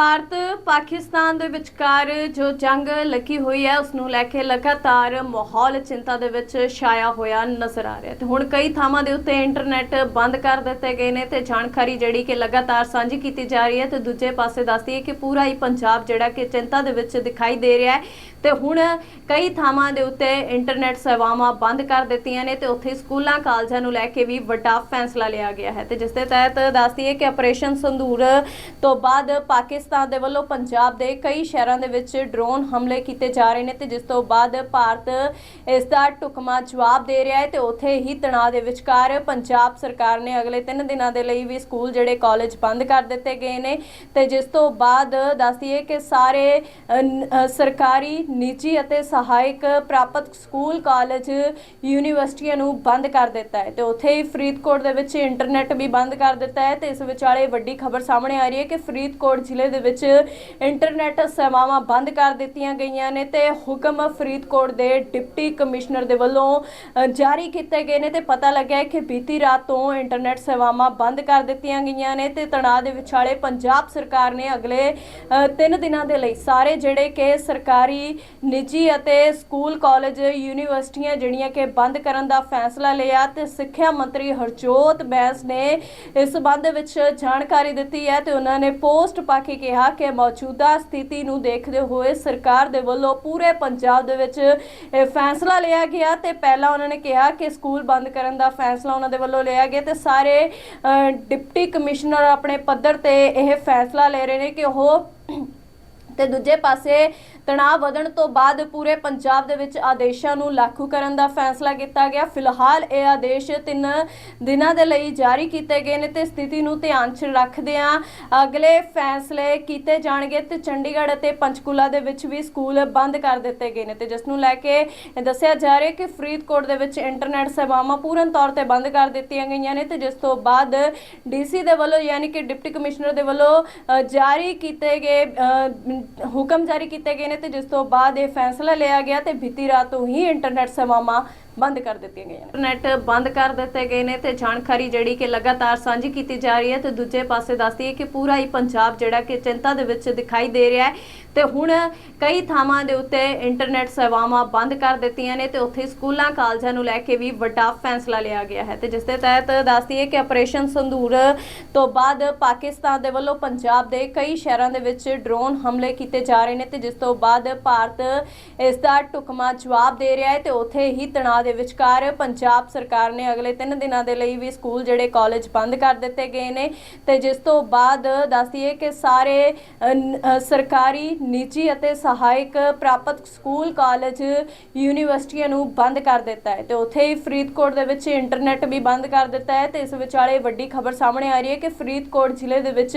ਭਾਰਤ ਪਾਕਿਸਤਾਨ ਦੇ ਵਿਚਕਾਰ ਜੋ ਜੰਗ ਲੱਗੀ ਹੋਈ ਹੈ ਉਸ ਨੂੰ ਲੈ ਕੇ ਲਗਾਤਾਰ ਮਾਹੌਲ ਚਿੰਤਾ ਦੇ ਵਿੱਚ ਛਾਇਆ ਹੋਇਆ ਨਜ਼ਰ ਆ ਰਿਹਾ ਤੇ ਹੁਣ ਕਈ ਥਾਵਾਂ ਦੇ ਉੱਤੇ ਇੰਟਰਨੈਟ ਬੰਦ ਕਰ ਦਿੱਤੇ ਗਏ ਨੇ ਤੇ ਜਾਣਕਾਰੀ ਜਿਹੜੀ ਕਿ ਲਗਾਤਾਰ ਸਾਂਝੀ ਕੀਤੀ ਜਾ ਰਹੀ ਹੈ ਤੇ ਦੂਜੇ ਪਾਸੇ ਦੱਸਦੀ ਹੈ ਕਿ ਪੂਰਾ ਹੀ ਪੰਜਾਬ ਜਿਹੜਾ ਕਿ ਚਿੰਤਾ ਦੇ ਵਿੱਚ ਦਿਖਾਈ ਦੇ ਰਿਹਾ ਹੈ। ਤੇ ਹੁਣ ਕਈ ਥਾਵਾਂ ਦੇ ਉੱਤੇ ਇੰਟਰਨੈਟ ਸੇਵਾਵਾਂ ਬੰਦ ਕਰ ਦਿੱਤੀਆਂ ਨੇ ਤੇ ਉੱਥੇ ਸਕੂਲਾਂ, ਕਾਲਜਾਂ ਨੂੰ ਲੈ ਕੇ ਵੀ ਵੱਡਾ ਫੈਸਲਾ ਲਿਆ ਗਿਆ ਹੈ। ਤੇ ਜਿਸ ਦੇ ਤਹਿਤ ਦੱਸਦੀ ਹੈ ਕਿ ਆਪਰੇਸ਼ਨ ਸੰਧੂਰ ਤੋਂ ਬਾਅਦ ਪਾਕਿਸਤਾਨ ਦੇ ਵੱਲੋਂ ਪੰਜਾਬ ਦੇ ਕਈ ਸ਼ਹਿਰਾਂ ਦੇ ਵਿੱਚ ਡਰੋਨ ਹਮਲੇ ਕੀਤੇ ਜਾ ਰਹੇ ਨੇ ਤੇ ਜਿਸ ਤੋਂ ਬਾਅਦ ਭਾਰਤ ਇਸ ਦਾ ਟੁਕਮਾ ਜਵਾਬ ਦੇ ਰਿਹਾ ਹੈ ਤੇ ਉੱਥੇ ਹੀ ਤਣਾਅ ਦੇ ਵਿਚਕਾਰ ਪੰਜਾਬ ਸਰਕਾਰ ਨੇ ਅਗਲੇ 3 ਦਿਨਾਂ ਦੇ ਲਈ ਵੀ ਸਕੂਲ ਜਿਹੜੇ ਕਾਲਜ ਬੰਦ ਕਰ ਦਿੱਤੇ ਗਏ ਨੇ ਤੇ ਜਿਸ ਤੋਂ ਬਾਅਦ ਦੱਸਦੀਏ ਕਿ ਸਾਰੇ ਸਰਕਾਰੀ, ਨਿੱਜੀ ਅਤੇ ਸਹਾਇਕ ਪ੍ਰਾਪਤ ਸਕੂਲ, ਕਾਲਜ, ਯੂਨੀਵਰਸਿਟੀਆਂ ਨੂੰ ਬੰਦ ਕਰ ਦਿੱਤਾ ਹੈ ਤੇ ਉੱਥੇ ਹੀ ਫਰੀਦਕੋਟ ਦੇ ਵਿੱਚ ਇੰਟਰਨੈਟ ਵੀ ਬੰਦ ਕਰ ਦਿੱਤਾ ਹੈ ਤੇ ਇਸ ਵਿਚਾਲੇ ਵੱਡੀ ਖਬਰ ਸਾਹਮਣੇ ਆ ਰਹੀ ਹੈ ਕਿ ਫਰੀਦਕੋਟ ਜ਼ਿਲ੍ਹੇ ਦੇ ਵਿੱਚ ਇੰਟਰਨੈਟ ਸੇਵਾਵਾਂ ਬੰਦ ਕਰ ਦਿੱਤੀਆਂ ਗਈਆਂ ਨੇ ਤੇ ਹੁਕਮ ਫਰੀਦਕੋਟ ਦੇ ਡਿਪਟੀ ਕਮਿਸ਼ਨਰ ਦੇ ਵੱਲੋਂ ਜਾਰੀ ਕੀਤੇ ਗਏ ਨੇ ਤੇ ਪਤਾ ਲੱਗਿਆ ਕਿ ਬੀਤੀ ਰਾਤ ਤੋਂ ਇੰਟਰਨੈਟ ਸੇਵਾਵਾਂ ਬੰਦ ਕਰ ਦਿੱਤੀਆਂ ਗਈਆਂ ਨੇ ਤੇ ਤਣਾਅ ਦੇ ਵਿਚਾਲੇ ਪੰਜਾਬ ਸਰਕਾਰ ਨੇ ਅਗਲੇ 3 ਦਿਨਾਂ ਦੇ ਲਈ ਸਾਰੇ ਜਿਹੜੇ ਕਿ ਸਰਕਾਰੀ, ਨਿੱਜੀ ਅਤੇ ਸਕੂਲ, ਕਾਲਜ, ਯੂਨੀਵਰਸਿਟੀਆਂ ਜਿਹੜੀਆਂ ਕਿ ਬੰਦ ਕਰਨ ਦਾ ਫੈਸਲਾ ਲਿਆ ਤੇ ਸਿੱਖਿਆ ਮੰਤਰੀ ਹਰਜੋਤ ਬੈਂਸ ਨੇ ਇਸ ਸੰਬੰਧ ਵਿੱਚ ਜਾਣਕਾਰੀ ਦਿੱਤੀ ਹੈ ਤੇ ਉਹਨਾਂ ਨੇ ਪੋਸਟ ਪਾ ਕੇ ਕਿਹਾ ਕਿ ਮੌਜੂਦਾ ਸਥਿਤੀ ਨੂੰ ਦੇਖਦੇ ਹੋਏ ਸਰਕਾਰ ਦੇ ਵੱਲੋਂ ਪੂਰੇ ਪੰਜਾਬ ਦੇ ਵਿੱਚ ਫੈਸਲਾ ਲਿਆ ਗਿਆ ਤੇ ਪਹਿਲਾਂ ਉਹਨਾਂ ਨੇ ਕਿਹਾ ਕਿ ਸਕੂਲ ਬੰਦ ਕਰਨ ਦਾ ਫੈਸਲਾ ਉਹਨਾਂ ਦੇ ਵੱਲੋਂ ਲਿਆ ਗਿਆ ਤੇ ਸਾਰੇ ਅ, ਡਿਪਟੀ ਕਮਿਸ਼ਨਰ ਆਪਣੇ ਪੱਧਰ ਤੇ ਇਹ ਫੈਸਲਾ ਲੈ ਰਹੇ ਨੇ ਕਿ ਉਹ ਤੇ ਦੂਜੇ ਪਾਸੇ ਤਣਾਅ ਵਧਣ ਤੋਂ ਬਾਅਦ ਪੂਰੇ ਪੰਜਾਬ ਦੇ ਵਿੱਚ ਆਦੇਸ਼ਾਂ ਨੂੰ ਲਾਗੂ ਕਰਨ ਦਾ ਫੈਸਲਾ ਕੀਤਾ ਗਿਆ। ਫਿਲਹਾਲ ਇਹ ਆਦੇਸ਼ 3 ਦਿਨਾਂ ਦੇ ਲਈ ਜਾਰੀ ਕੀਤੇ ਗਏ ਨੇ ਤੇ ਸਥਿਤੀ ਨੂੰ ਧਿਆਨ 'ਚ ਰੱਖਦਿਆਂ ਅਗਲੇ ਫੈਸਲੇ ਕੀਤੇ ਜਾਣਗੇ ਤੇ ਚੰਡੀਗੜ੍ਹ ਅਤੇ ਪੰਚਕੂਲਾ ਦੇ ਵਿੱਚ ਵੀ ਸਕੂਲ ਬੰਦ ਕਰ ਦਿੱਤੇ ਗਏ ਨੇ ਤੇ ਜਿਸ ਨੂੰ ਲੈ ਕੇ ਦੱਸਿਆ ਜਾ ਰਿਹਾ ਕਿ ਫਰੀਦਕੋਟ ਦੇ ਵਿੱਚ ਇੰਟਰਨੈਟ ਸੇਵਾਵਾਂ ਪੂਰਨ ਤੌਰ ਤੇ ਬੰਦ ਕਰ ਦਿੱਤੀਆਂ ਗਈਆਂ ਨੇ ਤੇ ਜਿਸ ਤੋਂ ਬਾਅਦ ਡੀਸੀ ਦੇ ਵੱਲੋਂ ਯਾਨੀ ਕਿ ਡਿਪਟੀ ਕਮਿਸ਼ਨਰ ਦੇ ਵੱਲੋਂ ਜਾਰੀ ਕੀਤੇ ਗਏ ਹੁਕਮ ਜਾਰੀ ਕੀਤੇ ਗਏ ਨੇ ਤੇ ਜਿਸ ਤੋਂ ਬਾਅਦ ਇਹ ਫੈਸਲਾ ਲਿਆ ਗਿਆ ਤੇ ਬੀਤੀ ਰਾਤ ਤੋਂ ਹੀ ਇੰਟਰਨੈਟ ਸੇਵਾਵਾਂ ਬੰਦ ਕਰ ਦਿੱਤੀਆਂ ਗਈਆਂ ਨੇ। ਇੰਟਰਨੈਟ ਬੰਦ ਕਰ ਦਿੱਤੇ ਗਏ ਨੇ ਤੇ ਜਾਣਕਾਰੀ ਜਿਹੜੀ ਕਿ ਲਗਾਤਾਰ ਸਾਂਝੀ ਕੀਤੀ ਜਾ ਰਹੀ ਹੈ ਤੇ ਦੂਜੇ ਪਾਸੇ ਦੱਸਦੀ ਹੈ ਕਿ ਪੂਰਾ ਹੀ ਪੰਜਾਬ ਜਿਹੜਾ ਕਿ ਚਿੰਤਾ ਦੇ ਵਿੱਚ ਦਿਖਾਈ ਦੇ ਰਿਹਾ ਹੈ ਤੇ ਹੁਣ ਕਈ ਥਾਵਾਂ ਦੇ ਉੱਤੇ ਇੰਟਰਨੈਟ ਸੇਵਾਵਾਂ ਬੰਦ ਕਰ ਦਿੱਤੀਆਂ ਨੇ ਤੇ ਉੱਥੇ ਸਕੂਲਾਂ, ਕਾਲਜਾਂ ਨੂੰ ਲੈ ਕੇ ਵੀ ਵੱਡਾ ਫੈਸਲਾ ਲਿਆ ਗਿਆ ਹੈ ਤੇ ਜਿਸ ਦੇ ਤਹਿਤ ਦੱਸਦੀ ਹੈ ਕਿ ਆਪਰੇਸ਼ਨ ਸੰਧੂਰ ਤੋਂ ਬਾਅਦ ਪਾਕਿਸਤਾਨ ਦੇ ਵੱਲੋਂ ਪੰਜਾਬ ਦੇ ਕਈ ਸ਼ਹਿਰਾਂ ਦੇ ਵਿੱਚ ਡਰੋਨ ਹਮਲੇ ਕੀਤੇ ਜਾ ਰਹੇ ਨੇ ਤੇ ਜਿਸ ਤੋਂ ਬਾਅਦ ਭਾਰਤ ਇਸ ਦਾ ਟੁਕਮਾ ਜਵਾਬ ਦੇ ਰਿਹਾ ਹੈ ਤੇ ਉੱਥੇ ਹੀ ਤਣਾਅ ਦੇ ਵਿਚਕਾਰ ਪੰਜਾਬ ਸਰਕਾਰ ਨੇ ਅਗਲੇ 3 ਦਿਨਾਂ ਦੇ ਲਈ ਵੀ ਸਕੂਲ ਜਿਹੜੇ ਕਾਲਜ ਬੰਦ ਕਰ ਦਿੱਤੇ ਗਏ ਨੇ ਤੇ ਜਿਸ ਤੋਂ ਬਾਅਦ ਦੱਸਦੀਏ ਕਿ ਸਾਰੇ ਸਰਕਾਰੀ, ਨਿੱਜੀ ਅਤੇ ਸਹਾਇਕ ਪ੍ਰਾਪਤ ਸਕੂਲ ਕਾਲਜ ਯੂਨੀਵਰਸਿਟੀਆਂ ਨੂੰ ਬੰਦ ਕਰ ਦਿੱਤਾ ਹੈ ਤੇ ਉੱਥੇ ਹੀ ਫਰੀਦਕੋਟ ਦੇ ਵਿੱਚ ਇੰਟਰਨੈਟ ਵੀ ਬੰਦ ਕਰ ਦਿੱਤਾ ਹੈ ਤੇ ਇਸ ਵਿਚਾਲੇ ਵੱਡੀ ਖਬਰ ਸਾਹਮਣੇ ਆ ਰਹੀ ਹੈ ਕਿ ਫਰੀਦਕੋਟ ਜ਼ਿਲ੍ਹੇ ਦੇ ਵਿੱਚ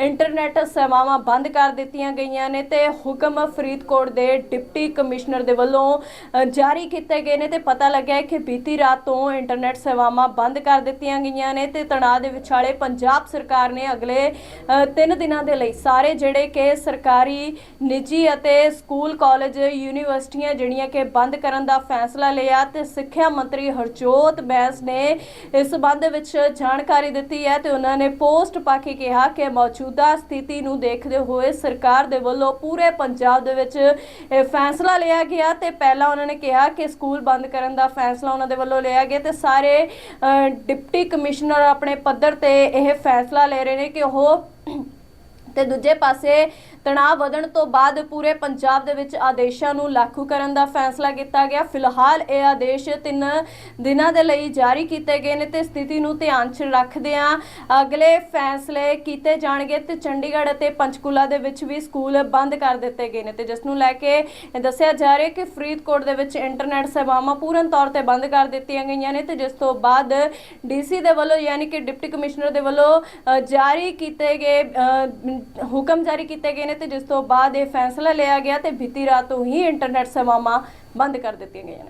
ਇੰਟਰਨੈਟ ਸੇਵਾਵਾਂ ਬੰਦ ਕਰ ਦਿੱਤੀਆਂ ਗਈਆਂ ਨੇ ਤੇ ਹੁਕਮ ਫਰੀਦਕੋਟ ਦੇ ਡਿਪਟੀ ਕਮਿਸ਼ਨਰ ਦੇ ਵੱਲੋਂ ਜਾਰੀ ਕੀਤੇ ਗਏ ਨੇ ਤੇ ਪਤਾ ਪਤਾ ਲੱਗਿਆ ਹੈ ਕਿ ਬੀਤੀ ਰਾਤ ਤੋਂ ਇੰਟਰਨੈਟ ਸੇਵਾਵਾਂ ਬੰਦ ਕਰ ਦਿੱਤੀਆਂ ਗਈਆਂ ਨੇ ਤੇ ਤਣਾਅ ਦੇ ਵਿਚਾਲੇ ਪੰਜਾਬ ਸਰਕਾਰ ਨੇ ਅਗਲੇ 3 ਦਿਨਾਂ ਦੇ ਲਈ ਸਾਰੇ ਜਿਹੜੇ ਕਿ ਸਰਕਾਰੀ, ਨਿੱਜੀ ਅਤੇ ਸਕੂਲ, ਕਾਲਜ, ਯੂਨੀਵਰਸਿਟੀਆਂ ਜਿਹੜੀਆਂ ਕਿ ਬੰਦ ਕਰਨ ਦਾ ਫੈਸਲਾ ਲਿਆ ਤੇ ਸਿੱਖਿਆ ਮੰਤਰੀ ਹਰਜੋਤ ਬੈਂਸ ਨੇ ਇਸ ਸੰਬੰਧ ਵਿੱਚ ਜਾਣਕਾਰੀ ਦਿੱਤੀ ਹੈ ਤੇ ਉਹਨਾਂ ਨੇ ਪੋਸਟ ਪਾ ਕੇ ਕਿਹਾ ਕਿ ਮੌਜੂਦਾ ਸਥਿਤੀ ਨੂੰ ਦੇਖਦੇ ਹੋਏ ਸਰਕਾਰ ਦੇ ਵੱਲੋਂ ਪੂਰੇ ਪੰਜਾਬ ਦੇ ਵਿੱਚ ਫੈਸਲਾ ਲਿਆ ਗਿਆ ਤੇ ਪਹਿਲਾਂ ਉਹਨਾਂ ਨੇ ਕਿਹਾ ਕਿ ਸਕੂਲ ਬੰਦ ਕਰਨ ਦਾ ਫੈਸਲਾ ਉਹਨਾਂ ਦੇ ਵੱਲੋਂ ਲਿਆ ਗਿਆ ਤੇ ਸਾਰੇ ਅ, ਡਿਪਟੀ ਕਮਿਸ਼ਨਰ ਆਪਣੇ ਪੱਧਰ ਤੇ ਇਹ ਫੈਸਲਾ ਲੈ ਰਹੇ ਨੇ ਕਿ ਉਹ ਤੇ ਦੂਜੇ ਪਾਸੇ ਤਣਾਅ ਵਧਣ ਤੋਂ ਬਾਅਦ ਪੂਰੇ ਪੰਜਾਬ ਦੇ ਵਿੱਚ ਆਦੇਸ਼ਾਂ ਨੂੰ ਲਾਗੂ ਕਰਨ ਦਾ ਫੈਸਲਾ ਕੀਤਾ ਗਿਆ। ਫਿਲਹਾਲ ਇਹ ਆਦੇਸ਼ 3 ਦਿਨਾਂ ਦੇ ਲਈ ਜਾਰੀ ਕੀਤੇ ਗਏ ਨੇ ਤੇ ਸਥਿਤੀ ਨੂੰ ਧਿਆਨ 'ਚ ਰੱਖਦਿਆਂ ਅਗਲੇ ਫੈਸਲੇ ਕੀਤੇ ਜਾਣਗੇ ਤੇ ਚੰਡੀਗੜ੍ਹ ਅਤੇ ਪੰਚਕੂਲਾ ਦੇ ਵਿੱਚ ਵੀ ਸਕੂਲ ਬੰਦ ਕਰ ਦਿੱਤੇ ਗਏ ਨੇ ਤੇ ਜਿਸ ਨੂੰ ਲੈ ਕੇ ਦੱਸਿਆ ਜਾ ਰਿਹਾ ਕਿ ਫਰੀਦਕੋਟ ਦੇ ਵਿੱਚ ਇੰਟਰਨੈਟ ਸੇਵਾਵਾਂ ਪੂਰਨ ਤੌਰ ਤੇ ਬੰਦ ਕਰ ਦਿੱਤੀਆਂ ਗਈਆਂ ਨੇ ਤੇ ਜਿਸ ਤੋਂ ਬਾਅਦ ਡੀਸੀ ਦੇ ਵੱਲੋਂ ਯਾਨੀ ਕਿ ਡਿਪਟੀ ਕਮਿਸ਼ਨਰ ਦੇ ਵੱਲੋਂ ਜਾਰੀ ਕੀਤੇ ਗਏ ਹੁਕਮ ਜਾਰੀ ਕੀਤੇ ਗਏ ਨੇ ਨੇ ਤੇ ਜਿਸ ਤੋਂ ਬਾਅਦ ਇਹ ਫੈਸਲਾ ਲਿਆ ਗਿਆ ਤੇ ਬੀਤੀ ਰਾਤ ਤੋਂ ਹੀ ਇੰਟਰਨੈਟ ਸੇਵਾਵਾਂ ਬੰਦ ਕਰ ਦਿੱਤੀਆਂ ਗਈਆਂ ਨੇ।